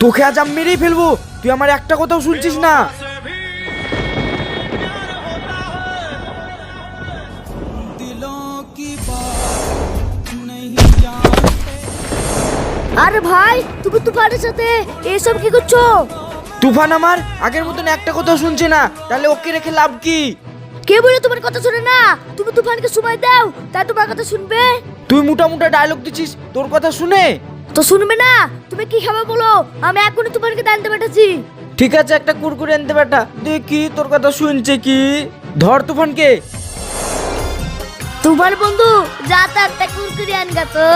তোকে আজ আমি মেরেই ফেলব। তুই আমার একটা কথাও শুনছিস না। আরে ভাই তুমি তুফানের সাথে এসব কি করছ? তুফান আমার আগের মতন একটা কথাও শুনছে না। তাহলে ওকে রেখে লাভ কি? কে বলে তোমার কথা শুনে না? তুমি তুফানকে সময় দাও তাই তোমার কথা শুনবে। তুই মোটা মোটা ডায়লগ দিছিস তোর কথা শুনে? তো শুনবে না? তুমি কি খাবে বলো? আমি এখনই তুফানকে দানতে পাঠাচ্ছি ঠিক আছে একটা কুরকুরে আনতে বেটা দেখি তোর কথা শুনছে কি? ধর তুফানকে। তোমার বন্ধু যা তা একটা কুরকুরি আনগা তো।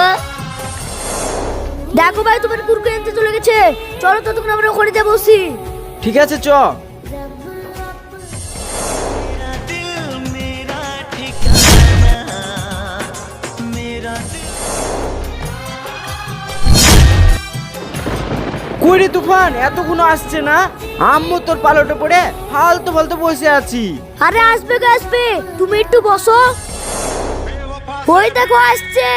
দেখো ভাই তোমার কুরকুরি আনতে চলে গেছে। চলো তো তোমরা আমরা ওখানে যাব ঠিক আছে চ। কই রে তুফান এতক্ষণ আসছে না। আম্মু তোর পালটে পড়ে ফালতু ফালতু বসে আছি। আরে আসবে গো আসবে? তুমি একটু বসো। ওই দেখো আসছে।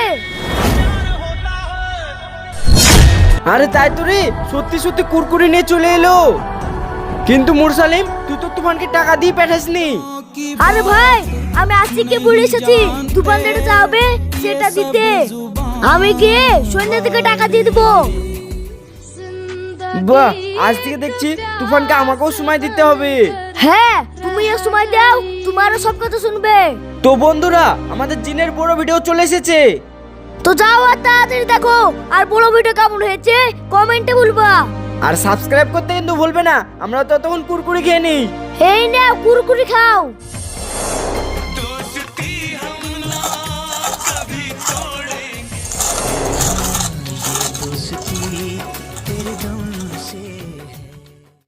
আরে তাই তো রে সত্যি সত্যি কুরকুরি নিয়ে চলে এলো। কিন্তু মুরসালিম তুই তো তুফানকে টাকা দিয়ে পাঠাসনি। আরে ভাই আমি আজকে বলে এসেছি তুফান যেটা চাবে সেটা দিতে। আমি গিয়ে সন্ধ্যা থেকে টাকা দিয়ে দেবো? বাহ আজ থেকে দেখছি তুফানকে আমাকেও সময় দিতে হবে। হ্যাঁ তুমি এর সময় দাও তোমারও সব কথা শুনবে। তো বন্ধুরা আমাদের জিনের বড় ভিডিও চলে এসেছে। তো যাও আর তাড়াতাড়ি দেখো আর বড় ভিডিও কেমন হয়েছে কমেন্টে বলবা। আর সাবস্ক্রাইব করতে কিন্তু ভুলবে না আমরা ততক্ষণ কুরকুরি খেয়ে নিই। এই নাও কুরকুরি খাও।